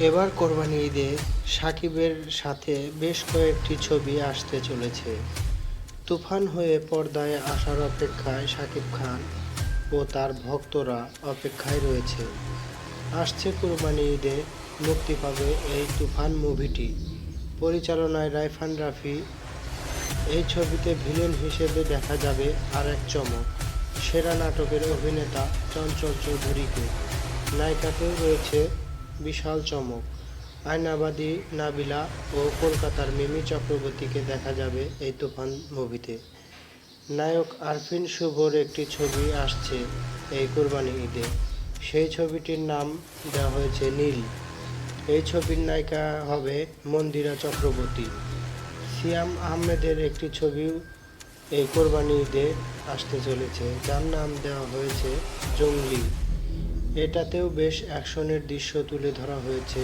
এবার কোরবানি ঈদে সাকিবের সাথে বেশ কয়েকটি ছবি আসতে চলেছে। তুফান হয়ে পর্দায় আসার অপেক্ষায় সাকিব খান ও তার ভক্তরা অপেক্ষায় রয়েছে। আসছে কোরবানি ঈদে মুক্তি পাবে এই তুফান মুভিটি। পরিচালনায় রাইফান রাফি। এই ছবিতে ভিলেন হিসেবে দেখা যাবে আর এক চমক, সেরা নাটকের অভিনেতা চঞ্চল চৌধুরীকে। নায়িকাতেও রয়েছে বিশাল চমক। আয়নাবাদী নাবিলা ও কলকাতার মিমি চক্রবর্তীকে দেখা যাবে এই তুফান মুভিতে। নায়ক আরফিন শুভর একটি ছবি আসছে এই কোরবানি ঈদে। সেই ছবিটির নাম দেওয়া হয়েছে নীল। এই ছবির নায়িকা হবে মন্দিরা চক্রবর্তী। সিয়াম আহমেদের একটি ছবিও এই কোরবানি ঈদে আসতে চলেছে, যার নাম দেওয়া হয়েছে জঙ্গলি। এটাতেও বেশ অ্যাকশনের দৃশ্য তুলে ধরা হয়েছে,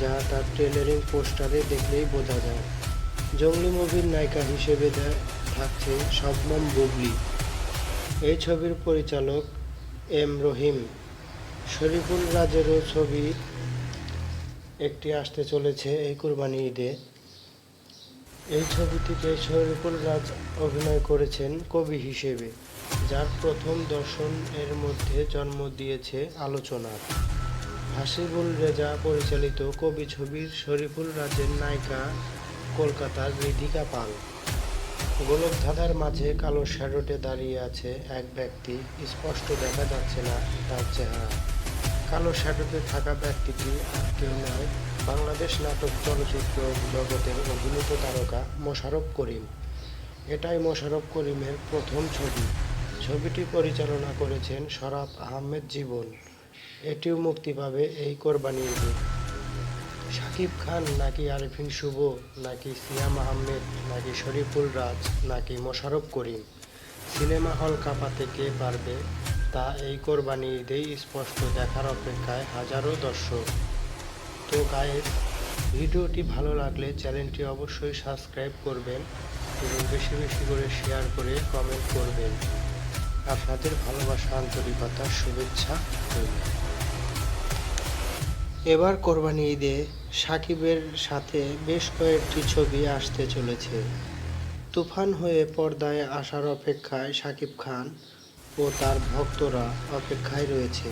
যা তার ট্রেলারিং পোস্টারে দেখলেই বোঝা যায়। জঙ্গলি মুভির নায়িকা হিসেবে থাকছে শবনম বুবলি। এই ছবির পরিচালক এম রহিম। শরীফুল রাজেরও ছবি একটি আসতে চলেছে এই কোরবানি ঈদে। এই ছবিটিতে শরীফুল রাজ অভিনয় করেছেন কবি হিসেবে। যার প্রথম দর্শন এর মধ্যে জন্ম দিয়েছে আলোচনার। হাসিবুল রেজা পরিচালিত কবি ছবির শরীফুল রাজের নায়িকা কলকাতার রিধিকা পাল। গোলকধাঁধার মাঝে কালো শ্যাডোটে দাঁড়িয়ে আছে এক ব্যক্তি, স্পষ্ট দেখা যাচ্ছে না তার চেহারা। কালো শ্যাডোতে থাকা ব্যক্তিটি আর কেউ নয়, বাংলাদেশ নাটক চলচ্চিত্র জগতের অভিনীত তারকা মোশাররফ করিম। এটাই মোশাররফ করিমের প্রথম ছবি। ছবিটি পরিচালনা করেছেন শরাফ আহমেদ জীবন। এটিও মুক্তি পাবে এই কোরবানি ঈদে শাকিব খান নাকি আরিফিন শুভ, নাকি সিয়াম আহমেদ, নাকি শরীফুল রাজ, নাকি মোশারফ করিম? সিনেমা হল কাঁপাতে কে পারবে? তা এই কোরবানি ঈদেই স্পষ্ট দেখার অপেক্ষায় হাজারো দর্শক। তো গায়ে ভিডিওটি ভালো লাগলে চ্যানেলটি অবশ্যই সাবস্ক্রাইব করবেন এবং বেশি বেশি করে শেয়ার করে কমেন্ট করবেন। আপনাদের ভালোবাসা আন্তরিকতার শুভেচ্ছা রইল এবার কোরবানি ঈদে সাকিবের সাথে বেশ কয়েকটি ছবি আসতে চলেছে। তুফান হয়ে পর্দায় আসার অপেক্ষায় সাকিব খান ও তার ভক্তরা অপেক্ষায় রয়েছে।